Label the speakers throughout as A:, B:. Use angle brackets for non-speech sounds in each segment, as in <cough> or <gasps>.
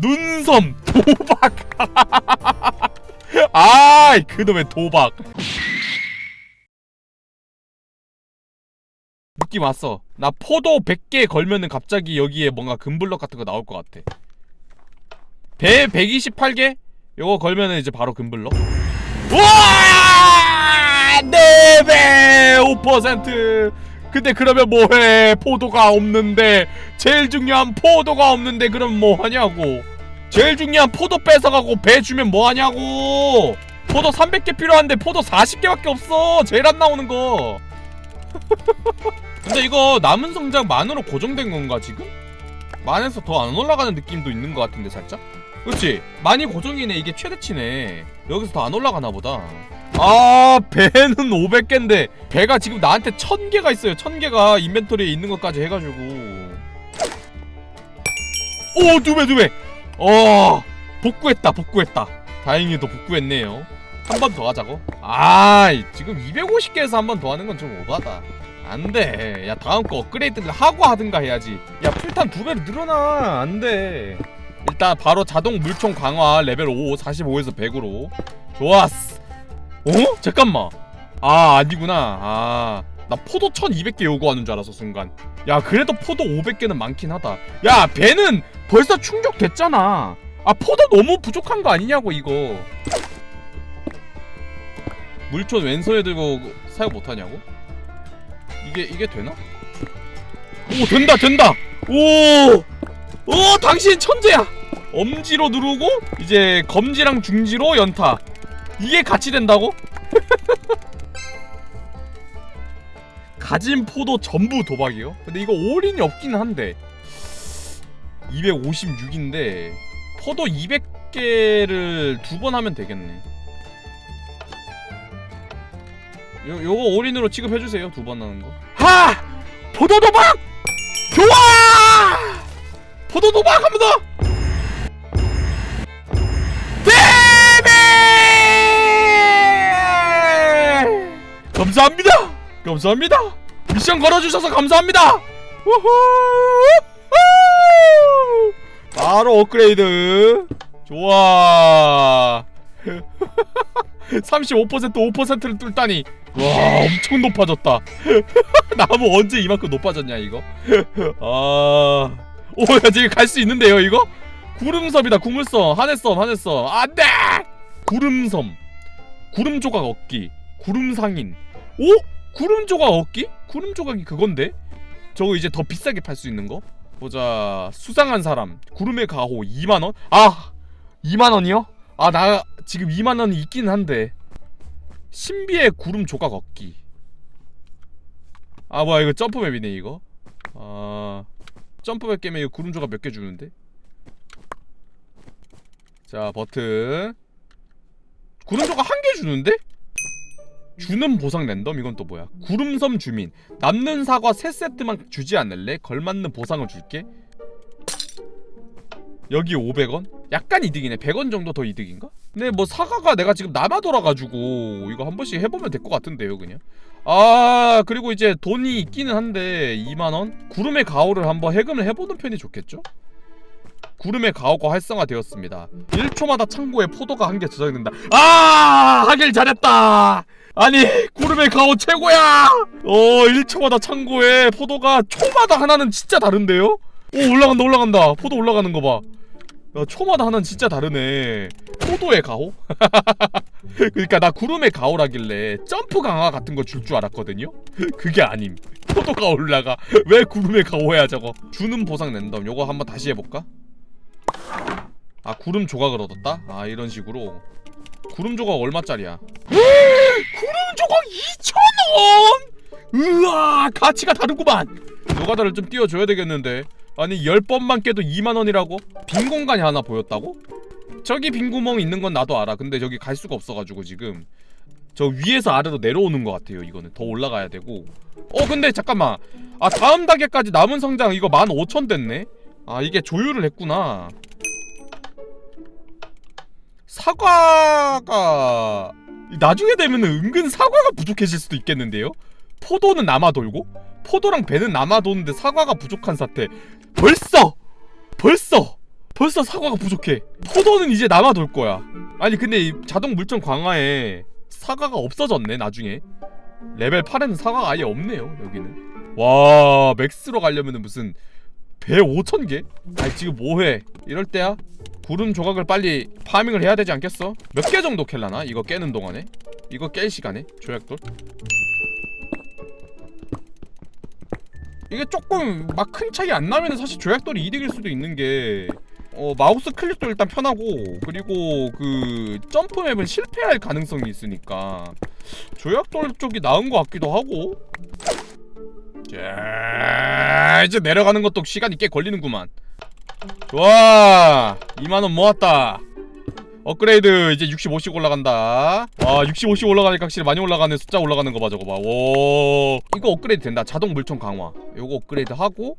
A: 눈섬 도박. <laughs> 아이 그놈의 도박. 느낌 왔어. 나 포도 100개 걸면은 갑자기 여기에 뭔가 금블럭 같은 거 나올 것 같아. 배 128개? 요거 걸면은 이제 바로 금블럭. 와! 4배! 5% 근데 그러면 뭐해? 포도가 없는데. 제일 중요한 포도가 없는데 그럼 뭐하냐고. 제일 중요한 포도 뺏어가고 배 주면 뭐하냐고. 포도 300개 필요한데 포도 40개밖에 없어. 제일 안 나오는 거. <laughs> 근데 이거 남은 성장 만으로 고정된 건가 지금? 만에서 더 안 올라가는 느낌도 있는 것 같은데 살짝? 그렇지. 많이 고정이네. 이게 최대치네. 여기서 더 안 올라가나 보다. 아 배는 <laughs> 500개인데 배가 지금 나한테 1000개가 있어요. 1000개가 인벤토리에 있는 것까지 해가지고. 오 두 배 두배. 어 복구했다 복구했다. 다행히도 복구했네요. 한 번 더 하자고? 아 지금 250개에서 한 번 더 하는 건 좀 오바다. 안돼. 야 다음 거 업그레이드를 하고 하든가 해야지. 야 풀탄 두 배로 늘어나. 안돼 일단 바로 자동 물총 강화 레벨 5 45에서 100으로. 좋았어. 어? 잠깐만. 아 아니구나. 아 나 포도 1200개 요구하는 줄 알았어 순간. 야 그래도 포도 500개는 많긴 하다. 야 배는 벌써 충족됐잖아. 아 포도 너무 부족한 거 아니냐고 이거. 물총 왼손에 들고 사용 못하냐고? 이게 이게 되나? 오 된다 된다! 오! 오 당신 천재야 엄지로 누르고 이제 검지랑 중지로 연타 이게 같이 된다고? <laughs> 가진 포도 전부 도박이요? 근데 이거 올인이 없긴 한데 256인데 포도 200개를 두 번 하면 되겠네 요, 요거 올인으로 취급해주세요 두 번 하는 거 하! 포도 도박! 좋아! 포도 도박 한번 더! 베베! 감사합니다. 감사합니다. 미션 걸어주셔서 감사합니다. 우후! 바로 업그레이드. 좋아. <laughs> 35% 5%를 뚫다니. 와 엄청 높아졌다. <laughs> 나무 언제 이만큼 높아졌냐 이거? <laughs> 아, 오야 지금 갈 수 있는데요 이거? 구름섬이다 구물섬. 하늘섬 하늘섬. 안돼 구름섬. 구름 조각 얻기. 구름 상인. 오? 구름 조각 얻기? 구름 조각이 그건데? 저거 이제 더 비싸게 팔 수 있는 거? 보자. 수상한 사람. 구름의 가호 2만 원? 아! 2만 원이요? 아 나 지금 2만 원이 있긴 한데. 신비의 구름 조각 얻기. 아 뭐야 이거 점프맵이네 이거? 아 점프맵 게임에 구름 조각 몇 개 주는데 자 버튼 구름 조각 한 개 주는데? 주는 보상 랜덤 이건 또 뭐야 구름섬 주민 남는 사과 세 세트만 주지 않을래? 걸맞는 보상을 줄게 여기 500원? 약간 이득이네 100원 정도 더 이득인가? 근데 뭐 사과가 내가 지금 남아 돌아가지고 이거 한 번씩 해보면 될 것 같은데요 그냥 아 그리고 이제 돈이 있기는 한데 2만원? 구름의 가오를 한번 해금을 해보는 편이 좋겠죠? 구름의 가오가 활성화되었습니다 1초마다 창고에 포도가 한 개 저장된다 아 하길 잘했다 아니 구름의 가오 최고야 어 1초마다 창고에 포도가 초마다 하나는 진짜 다른데요? 오 올라간다 올라간다 포도 올라가는 거봐 야, 초마다 하나는 진짜 다르네 포도의 가오? <laughs> 그러니까 나 구름의 가오라길래 점프 강화 같은 거 줄 줄 알았거든요? 그게 아님 포도가 올라가 왜 구름의 가오야 저거 주는 보상 랜덤 요거 한번 다시 해볼까? 아 구름 조각을 얻었다? 아 이런 식으로 구름 조각 얼마짜리야? <gasps> 구름 조각 2,000원! 으아 가치가 다르구만 노가다를 좀 띄워줘야 되겠는데 아니 10번만 깨도 2만원이라고? 빈 공간이 하나 보였다고? 저기 빈 구멍 있는 건 나도 알아. 근데 저기 갈 수가 없어가지고 지금. 저 위에서 아래로 내려오는 것 같아요 이거는. 더 올라가야 되고. 어 근데 잠깐만. 아 다음 단계까지 남은 성장 이거 15,000 됐네? 아 이게 조율을 했구나. 사과가 나중에 되면 은근 사과가 부족해질 수도 있겠는데요? 포도는 남아 돌고? 포도랑 배는 남아 도는데 사과가 부족한 사태. 벌써! 벌써 벌써 사과가 부족해. 포도는 이제 남아돌 거야. 아니 근데 이 자동 물총 강화에 사과가 없어졌네 나중에. 레벨 8에는 사과가 아예 없네요 여기는. 와 맥스로 가려면은 무슨 배 5천 개? 아니 지금 뭐해? 이럴 때야? 구름 조각을 빨리 파밍을 해야 되지 않겠어? 몇 개 정도 캘라나 이거 깨는 동안에? 이거 깰 시간에? 조약돌? 이게 조금 막 큰 차이 안 나면은 사실 조약돌이 이득일 수도 있는 게 어, 마우스 클릭도 일단 편하고 그리고 그 점프 맵은 실패할 가능성이 있으니까 조약돌 쪽이 나은 것 같기도 하고. 자 이제 내려가는 것도 시간이 꽤 걸리는구만. 좋아 2만원 모았다. 업그레이드 이제 65씩 올라간다. 와 65씩 올라가니까 확실히 많이 올라가네 숫자 올라가는 거 봐 저거 봐오 이거 업그레이드 된다. 자동 물총 강화. 요거 업그레이드 하고.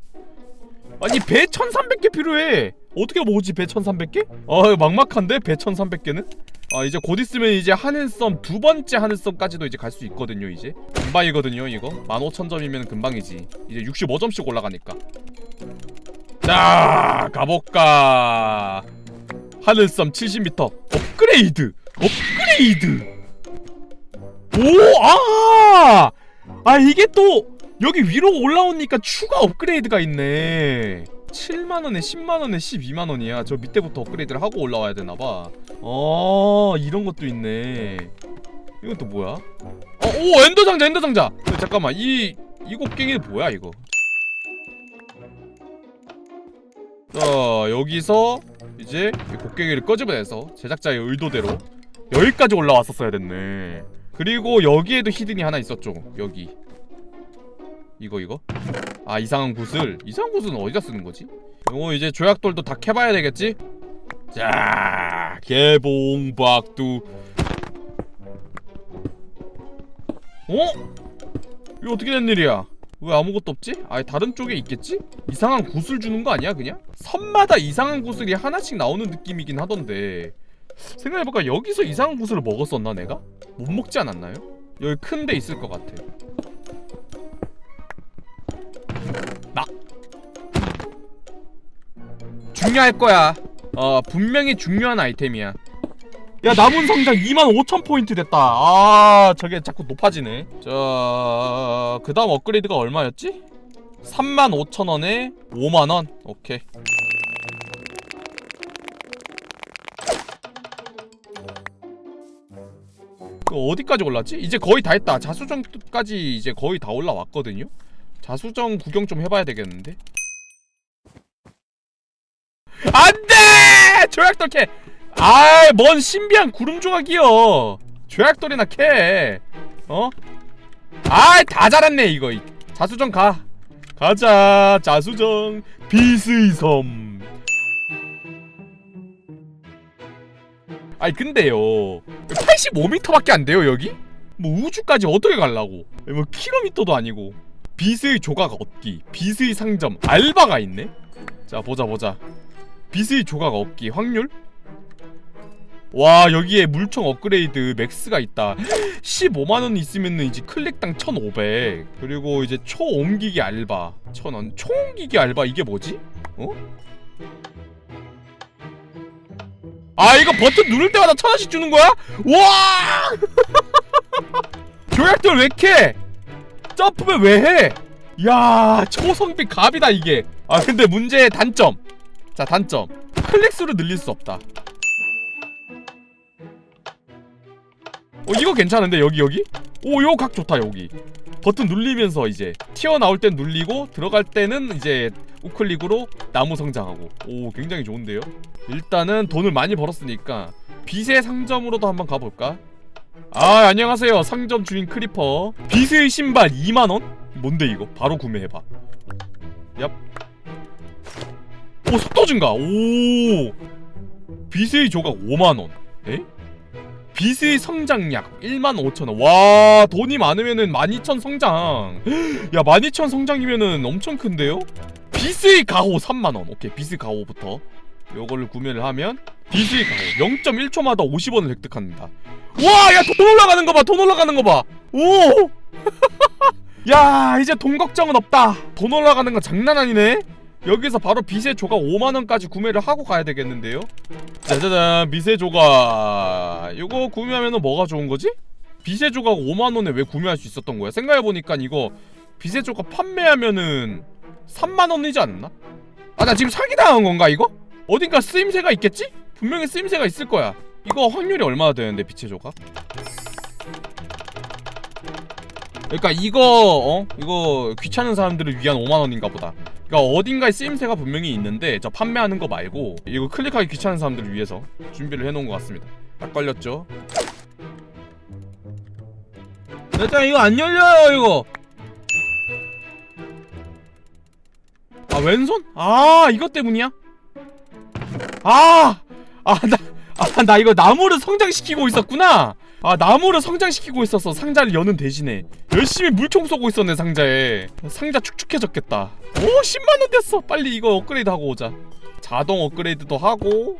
A: 아니 배 1300개 필요해 어떻게 모으지 배 1300개? 아 막막한데 배 1300개는? 아 이제 곧 있으면 이제 하늘섬 두 번째 하늘섬까지도 이제 갈 수 있거든요 이제. 금방이거든요 이거. 15,000점이면 금방이지. 이제 65점씩 올라가니까. 자 가볼까. 하늘섬 70m 업그레이드! 업그레이드! 오아! 아 이게 또 여기 위로 올라오니까 추가 업그레이드가 있네 7만원에 10만원에 12만원이야. 저 밑에부터 업그레이드를 하고 올라와야 되나봐. 어 이런 것도 있네. 이건 또 뭐야? 어, 오 엔더 상자 엔더 상자. 근데 잠깐만. 이 이 곡괭이 뭐야 이거? 자 여기서 이제 이 곡괭이를 끄집어내서 제작자의 의도대로 여기까지 올라왔었어야 됐네. 그리고 여기에도 히든이 하나 있었죠 여기. 이거 이거 아 이상한 구슬 이상한 구슬은 어디다 쓰는 거지? 이거 이제 조약돌도 다 캐봐야 되겠지? 자 개봉박두 어? 이거 어떻게 된 일이야? 왜 아무것도 없지? 아 다른 쪽에 있겠지? 이상한 구슬 주는 거 아니야 그냥? 섬마다 이상한 구슬이 하나씩 나오는 느낌이긴 하던데 생각해볼까 여기서 이상한 구슬을 먹었었나 내가? 못 먹지 않았나요? 여기 큰 데 있을 것 같아 중요할 거야. 어 분명히 중요한 아이템이야. 야 남은 성장 25,000포인트 됐다. 아 저게 자꾸 높아지네. 자그 다음 업그레이드가 얼마였지? 35,000원에 5만 원. 오케이. 그 어디까지 올랐지? 이제 거의 다 했다. 자수정까지 이제 거의 다 올라왔거든요? 자수정 구경 좀 해봐야 되겠는데 안돼! 조약돌 캐. 아이 뭔 신비한 구름 조각이여. 조약돌이나 캐. 어? 아이 다 잘했네 이거. 자수정 가. 가자 자수정. 비스이섬. 아니 근데요. 85m밖에 안 돼요 여기? 뭐 우주까지 어떻게 갈라고? 뭐 킬로미터도 아니고. 비스의 조각 얻기 비스의 상점 알바가 있네? 자 보자 보자 비스의 조각 얻기 확률 와 여기에 물총 업그레이드 맥스가 있다 15만원 있으면 이제 클릭당 1500 그리고 이제 초옮기기 알바 1000원 초옮기기 알바 이게 뭐지? 어? 아 이거 버튼 누를 때마다 천 원씩 주는 거야? 와! <laughs> 조약돌 왜 캐? 점프를 왜 해? 야 초성비 갑이다 이게. 아 근데 문제의 단점. 자 단점. 클릭수를 늘릴 수 없다. 어 이거 괜찮은데 여기 여기? 오 요 각 좋다 여기. 버튼 눌리면서 이제 튀어나올 땐 눌리고 들어갈 때는 이제 우클릭으로 나무 성장하고 오 굉장히 좋은데요 일단은 돈을 많이 벌었으니까 빛의 상점으로도 한번 가볼까 아 안녕하세요 상점 주인 크리퍼 빛의 신발 2만원? 뭔데 이거 바로 구매해봐 얍 오, 속도 증가! 오! 빛의 조각 5만원. 에? 빛의 성장약 1만 5천원. 와, 돈이 많으면은 12,000 성장. <gasps> 야, 12,000 성장이면은 엄청 큰데요? 빛의 가호 3만원. 오케이, 빛의 가호부터. 요거를 구매를 하면 빛의 가호 0.1초마다 50원을 획득합니다. 와, 야, 돈 올라가는 거 봐, 돈 올라가는 거 봐. 오! <laughs> 야, 이제 돈 걱정은 없다. 돈 올라가는 건 장난 아니네. 여기서 바로 빛의 조각 5만원까지 구매를 하고 가야 되겠는데요 짜자잔 빛의 조각 이거 구매하면 뭐가 좋은 거지? 빛의 조각 5만원에 왜 구매할 수 있었던 거야? 생각해보니까 이거 빛의 조각 판매하면은 3만원이지 않나? 아 나 지금 사기당한 건가 이거? 어딘가 쓰임새가 있겠지? 분명히 쓰임새가 있을 거야 이거 확률이 얼마나 되는데 빛의 조각? 그러니까 이거 어 이거 귀찮은 사람들을 위한 5만 원인가 보다. 그러니까 어딘가에 쓰임새가 분명히 있는데 저 판매하는 거 말고 이거 클릭하기 귀찮은 사람들을 위해서 준비를 해놓은 것 같습니다. 딱 걸렸죠. 일단 이거 안 열려요 이거. 아 왼손? 아 이것 때문이야? 아! 아나아나 이거 나무를 성장시키고 있었구나. 아 나무를 성장시키고 있었어 상자를 여는 대신에 열심히 물총 쏘고 있었네 상자에. 상자 축축해졌겠다. 오 10만원 됐어. 빨리 이거 업그레이드 하고 오자. 자동 업그레이드도 하고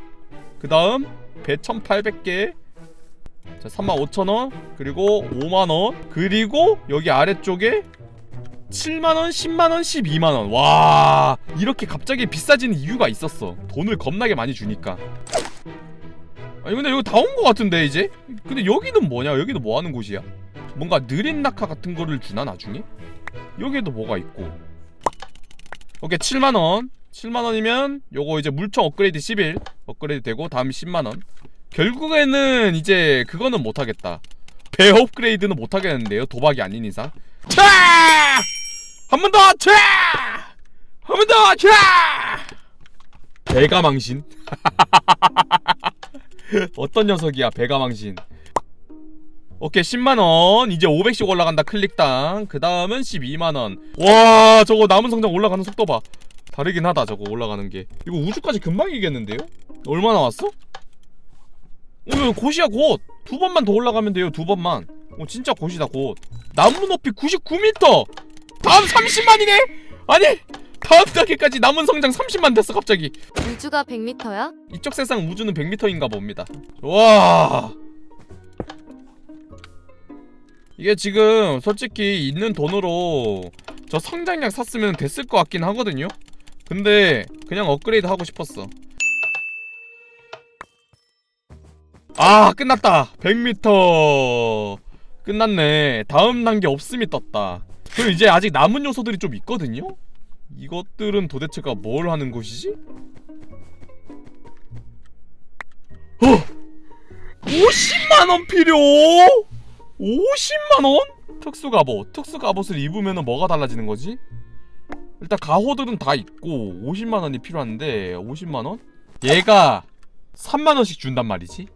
A: 그 다음 배 1800개. 자 35,000원 그리고 5만원 그리고 여기 아래쪽에 7만원, 10만원, 12만원. 와 이렇게 갑자기 비싸지는 이유가 있었어. 돈을 겁나게 많이 주니까 아니 근데 여기 다 온 거 같은데 이제? 근데 여기는 뭐냐? 여기는 뭐 하는 곳이야? 뭔가 느린 낙하 같은 거를 주나 나중에? 여기에도 뭐가 있고 오케이 7만원 7만원이면 요거 이제 물총 업그레이드 11 업그레이드 되고 다음 10만원 결국에는 이제 그거는 못하겠다 배 업그레이드는 못하겠는데요 도박이 아닌 이상 차! 한번 더! 차! 한번 더! 차! 배가 망신 <laughs> <laughs> 어떤 녀석이야 배가망신. 오케이 10만원. 이제 500씩 올라간다 클릭당. 그 다음은 12만원. 와 저거 남은 성장 올라가는 속도 봐. 다르긴 하다 저거 올라가는 게. 이거 우주까지 금방 이겠는데요? 얼마 나 왔어? 어 이거 곧이야 곧두 번만 더 올라가면 돼요 두 번만. 어 진짜 곧이다 곧. 나무 높이 99m 다음 30만이네? 아니 다음 단계까지 남은 성장 30만 됐어 갑자기
B: 우주가 100m야?
A: 이쪽 세상 우주는 100m인가 봅니다. 와. 이게 지금 솔직히 있는 돈으로 저 성장약 샀으면 됐을 것 같긴 하거든요. 근데 그냥 업그레이드 하고 싶었어. 아, 끝났다. 100m. 끝났네. 다음 단계 없음이 떴다. 그리고 이제 아직 남은 요소들이 좀 있거든요. 이것들은 도대체가 뭘 하는 곳이지? 어! 50만원 필요! 50만원? 특수 갑옷. 특수 갑옷을 입으면 뭐가 달라지는 거지? 일단 가호들은 다 있고 50만원이 필요한데 50만원? 얘가 3만원씩 준단 말이지?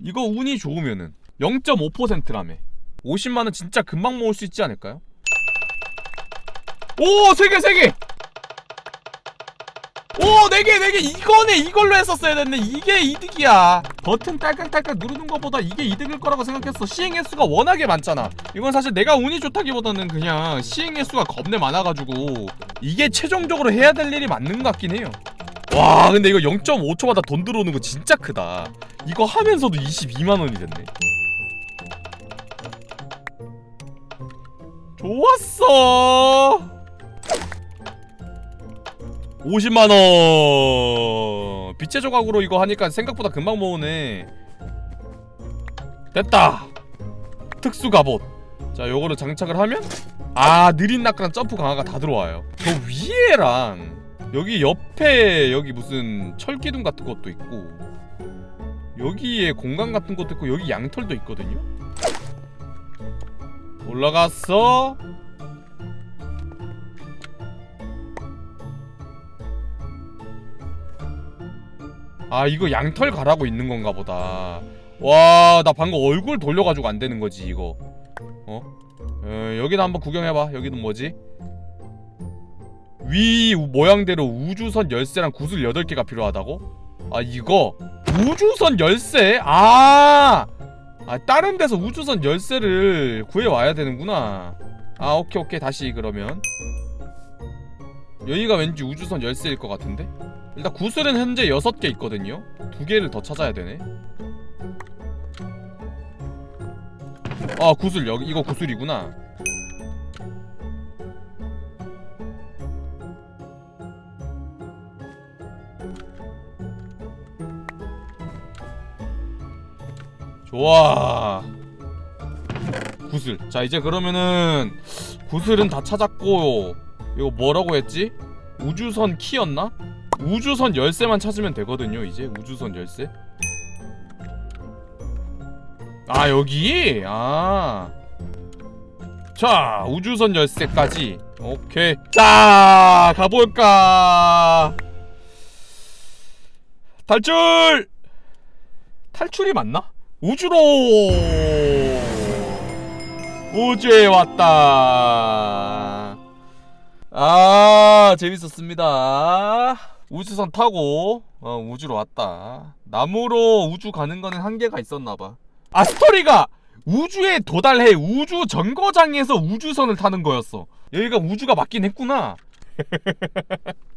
A: 이거 운이 좋으면은 0.5%라며 50만원 진짜 금방 모을 수 있지 않을까요? 오! 3개 3개! 오, 네 개, 네 개. 이거네. 이걸로 했었어야 됐네. 이게 이득이야. 버튼 딸깍딸깍 누르는 것보다 이게 이득일 거라고 생각했어. 시행 횟수가 워낙에 많잖아. 이건 사실 내가 운이 좋다기보다는 그냥 시행 횟수가 겁내 많아가지고 이게 최종적으로 해야 될 일이 맞는 것 같긴 해요. 와, 근데 이거 0.5초마다 돈 들어오는 거 진짜 크다. 이거 하면서도 22만 원이 됐네. 좋았어. 50만원. 빛의 조각으로 이거 하니까 생각보다 금방 모으네. 됐다. 특수 갑옷. 자 요거를 장착을 하면 아 느린 낙하랑 점프 강화가 다 들어와요. 저 위에랑 여기 옆에 여기 무슨 철기둥 같은 것도 있고 여기에 공간 같은 것도 있고 여기 양털도 있거든요. 올라갔어 아 이거 양털 가라고 있는 건가 보다 와 나 방금 얼굴 돌려가지고 안 되는 거지 이거 어? 어 여기도 한번 구경해봐 여기는 뭐지? 위 우- 모양대로 우주선 열쇠랑 구슬 8개가 필요하다고? 아 이거 우주선 열쇠? 아! 아 다른 데서 우주선 열쇠를 구해와야 되는구나 아 오케이 오케이 다시 그러면 여기가 왠지 우주선 열쇠일 것 같은데? 일단 구슬은 현재 6개 있거든요? 2개를 더 찾아야 되네 아 구슬 여기 이거 구슬이구나 좋아 구슬 자 이제 그러면은 구슬은 다 찾았고 이거 뭐라고 했지? 우주선 키였나? 우주선 열쇠만 찾으면 되거든요 이제. 우주선 열쇠. 아 여기? 아. 자 우주선 열쇠까지. 오케이. 자 가볼까? 탈출! 탈출이 맞나? 우주로! 우주에 왔다. 아 재밌었습니다 우주선 타고 어, 우주로 왔다. 나무로 우주 가는 거는 한계가 있었나봐. 아 스토리가 우주에 도달해 우주 정거장에서 우주선을 타는 거였어. 여기가 우주가 맞긴 했구나 <laughs>